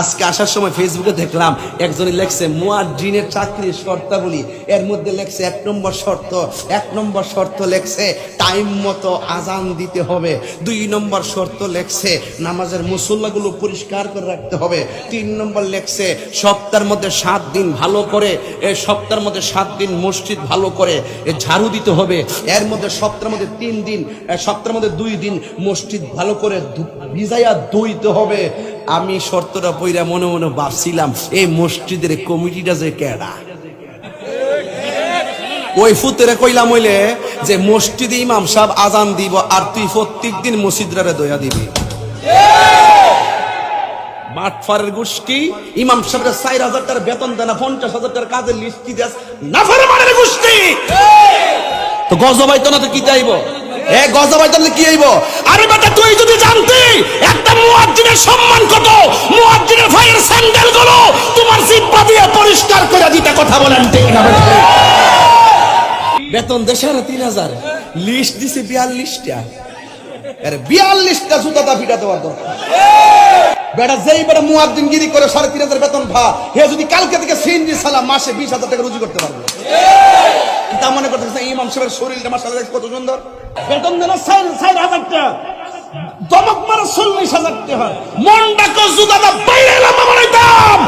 আজকে আসার সময় ফেসবুকে দেখলাম একজনই লেখছে, মুয়াজ্জিনের চাকরির শর্তাবলী। এর মধ্যে লেখছে, এক নম্বর শর্ত, এক নম্বর শর্ত লেখছে, টাইম মতো আজান দিতে হবে। দুই নম্বর শর্ত লেখছে, নামাজের মুসল্লাগুলো পরিষ্কার করে রাখতে হবে। তিন নম্বর লেখছে, সপ্তাহের মধ্যে সাত দিন ভালো করে, এ সপ্তাহের মধ্যে সাত দিন মসজিদ ভালো করে ঝাড়ু দিতে হবে। এর মধ্যে সপ্তাহের মধ্যে তিন দিন সপ্তাহের মধ্যে দুই দিন মসজিদ ভালো করে ভিজাইয়া ধুইতে হবে। আমি শর্তটা পইরা মনে মনে ভাবছিলাম, এই মসজিদের কমিটিটা যে কেডা? ওই ফুতেরে কইলাম হইলে যে মসজিদে ইমাম সাহেব আজান দিব আর তুই প্রত্যেক দিন মসজিদরে দয়া দিবি। মাঠফারের গোষ্ঠী, ইমাম সাহেবের চার হাজার টাকার বেতন দেয় না পঞ্চাশ হাজার টাকার কাজের লিস্ট কি দেয় নাফারে মানের গোষ্ঠী! তো গজবাই তো না তো কি চাইব এ গজবাই তো কি আইব আরে বেটা, তুই যদি জানতি, একটা মুয়াজ্জিনের সম্মান কত? মুয়াজ্জিনের ভাইয়ের স্যান্ডেলগুলো তোমার জিব্বা দিয়ে পরিষ্কার করে দিতে কথা বলেন, ঠিক না বেতন দেশে না তিন হাজার। লিস্ট দিছে বিয়াল্লিশটা। আরে বিয়াল্লিশটা জুতাটা ফিটা দেওয়ার বেটা, যেই বেটা মুয়াদ্দিন গিরি করে সাড়ে তিন হাজার বেতন ভা, হে যদি কালকে থেকে সিন্দি সালাম মাসে বিশ হাজার টাকা রুজি করতে পারবে। তা মনে করতেছে ইমাম সাহেবের শরীরটা মাসাল কত সুন্দর। বেতন দেন ষাট চার হাজার টাকা দমক মারা চল্লিশ হাজার টাকা মনটা কো জুতাটা বাইরে এলাম আমার দাম